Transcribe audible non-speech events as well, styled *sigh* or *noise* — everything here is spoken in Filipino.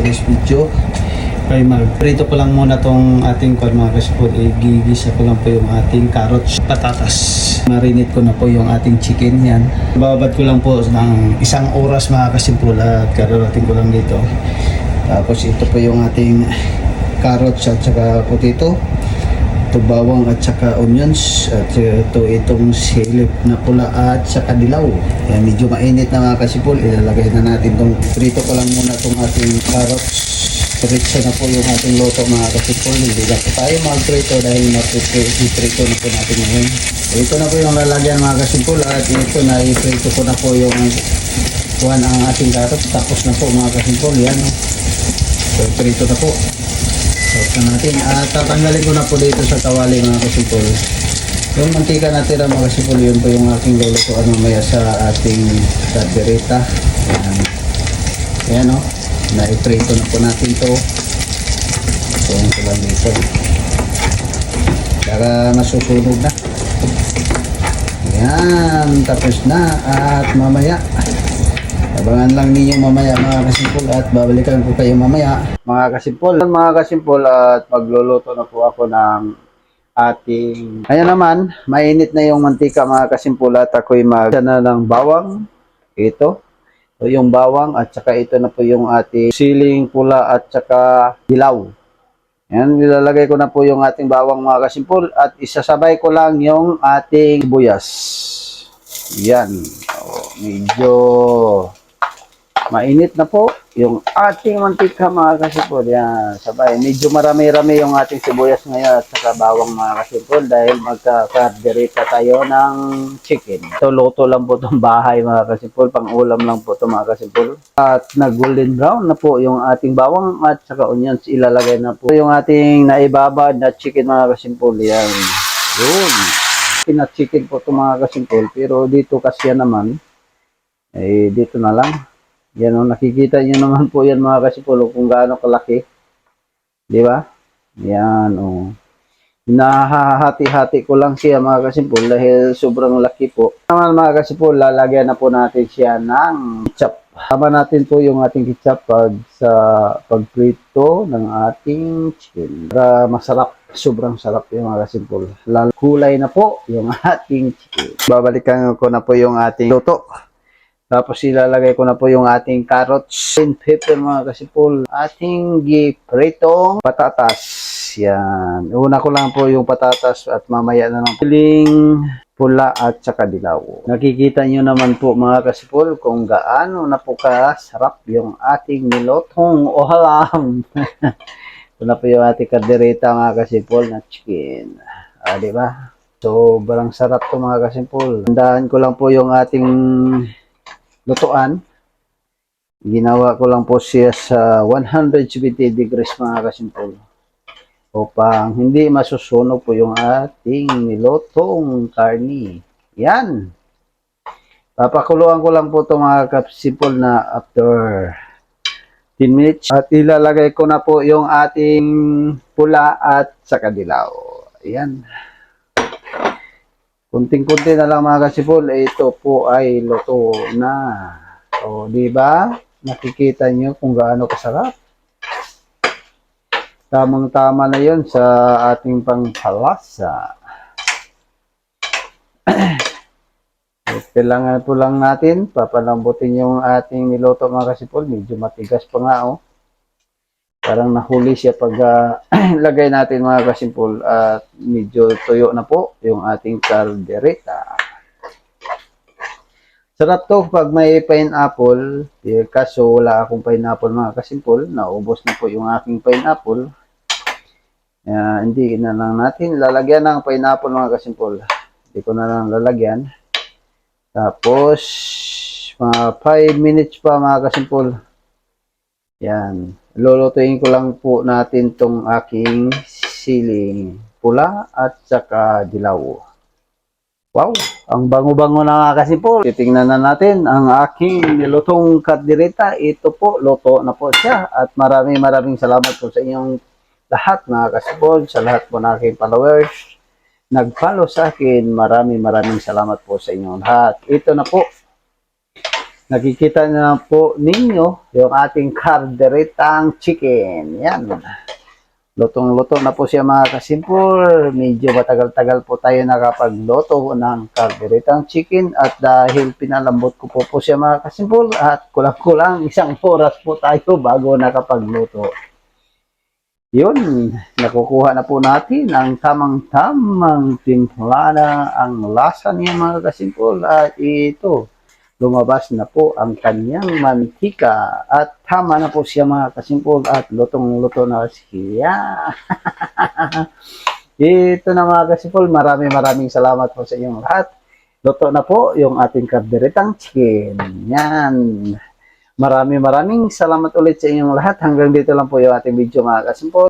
today's video. Ay magprito ko lang muna tong ating kwan mga kasipol eh, gigisa ko lang po yung ating carrots patatas. Marinate ko na po yung ating chicken yan. Babad ko lang po ng isang oras mga kasipol at kararating ko lang dito. Tapos ito po yung ating carrots at saka potato ito bawang at saka onions at ito itong silip na pula at saka dilaw. Yan, medyo mainit na mga kasipol ilalagay na natin tong prito ko lang muna tong ating carrots. Diretso na po yung ating loto mga kasipol hindi na po tayo magprito dahil napiprito na po natin ngayon. Ito na po yung lalagyan mga kasipol at ito na iprito ko na po yung kuhan ang ating carrots. Tapos na po mga kasipol yan so prito na po Sauce na natin. At tatanggalin ko na po dito sa kawali mga kasipol. Yung mantika na tira mga kasipol, yun po yung aking lulutuan mamaya sa ating kardereta. Ayan. Ayan o. Na-iprito na po natin to. Yun ko lang dito. Para masusunog na. Ayan. Tapos na. At mamaya, Abangan lang ninyo mamaya mga kasimpol at babalikan ko kayo mamaya. Mga kasimpol, mga kasimpol at magluluto na po ako ng ating... Ayan naman, mainit na yung mantika mga kasimpol at ako'y mag na ng bawang. Ito. Ito yung bawang at saka ito na po yung ating siling pula at saka dilaw. Ayan, nilalagay ko na po yung ating bawang mga kasimpol at isasabay ko lang yung ating buyas. Yan. Oh, medyo mainit na po yung ating mantika mga kasipol. Yan, sabay. Medyo marami-rami yung ating sibuyas ngayon at saka bawang mga kasipol dahil magka-carderita tayo ng chicken. So, luto lang po itong bahay mga kasipol. Pang-ulam lang po ito mga kasipol. At nag-golden brown na po yung ating bawang at saka onions. Ilalagay na po yung ating naibabad na chicken mga kasipol. Yan. Yun. Pinat chicken po ito mga kasipol. Pero dito kasi naman, eh, dito na lang. Yan o, nakikita nyo naman po yan mga kasipulo kung gaano kalaki. Di ba? Yan o. Nahahati-hati ko lang siya mga kasipul dahil sobrang laki po. Naman mga kasipul, lalagyan na po natin siya ng ketchup. Tama natin po yung ating ketchup pag sa pagprito ng ating chicken. Para masarap, sobrang sarap yung mga kasipul. Lalo kulay na po yung *laughs* ating chicken. Babalikan ko na po yung ating luto. Tapos ilalagay ko na po yung ating carrots and pepper mga kasipol. Ating gipritong patatas. Yan. Una ko lang po yung patatas at mamaya na ng piling pula at saka dilaw. Nakikita nyo naman po mga kasipol kung gaano na po kasarap yung ating nilotong ohalam. Ito na po yung ating kadereta mga kasipol na chicken. Ah, di ba? Sobrang sarap to mga kasipol. Tandaan ko lang po yung ating lutuan. Ginawa ko lang po siya sa 170 degrees mga kasimpol upang hindi masusunog po yung ating nilotong karni. Yan. Papakuluan ko lang po ito mga kasimpol na after 10 minutes at ilalagay ko na po yung ating pula at saka dilaw. Ayan. Kunting-kunti na lang mga kasipol, ito po ay luto na. O, di ba? Nakikita nyo kung gaano kasarap. Tamang-tama na yon sa ating pangpalasa. *clears throat* Kailangan po lang natin, papalambutin yung ating niloto mga kasipol. Medyo matigas pa nga, oh. Parang nahuli siya pag ah, *clears throat* lagay natin mga kasimpol at medyo tuyo na po yung ating caldereta. Sarap to pag may pineapple. Kaso wala akong pineapple mga kasimpol. Naubos na po yung aking pineapple. Uh, hindi na lang natin lalagyan ng pineapple mga kasimpol. Hindi ko na lang lalagyan. Tapos, mga 5 minutes pa mga kasimpol. Yan. Lulutuin ko lang po natin tong aking siling pula at saka dilaw. Wow, ang bango-bango na nga kasi po. Titingnan na natin ang aking nilutong kaddireta. Ito po, luto na po siya. At maraming maraming salamat po sa inyong lahat mga kasipol, sa lahat po ng aking followers. Nag-follow sa akin, maraming maraming salamat po sa inyong lahat. Ito na po, Nakikita na po ninyo yung ating karderitang chicken. Yan. Lutong-luto na po siya mga kasimpol. Medyo matagal-tagal po tayo nakapagluto ng karderitang chicken at dahil pinalambot ko po po siya mga kasimpol at kulang-kulang isang oras po tayo bago nakapagluto. Yun, nakukuha na po natin ang tamang-tamang timplada, ang lasa niya mga kasimpol at ito, lumabas na po ang kanyang mantika at tama na po siya mga kasimpol at lutong-luto na siya. *laughs* ito na mga kasimpol, maraming maraming salamat po sa inyong lahat. Luto na po yung ating karderitang chicken. Yan. Maraming maraming salamat ulit sa inyong lahat. Hanggang dito lang po yung ating video mga kasimpol.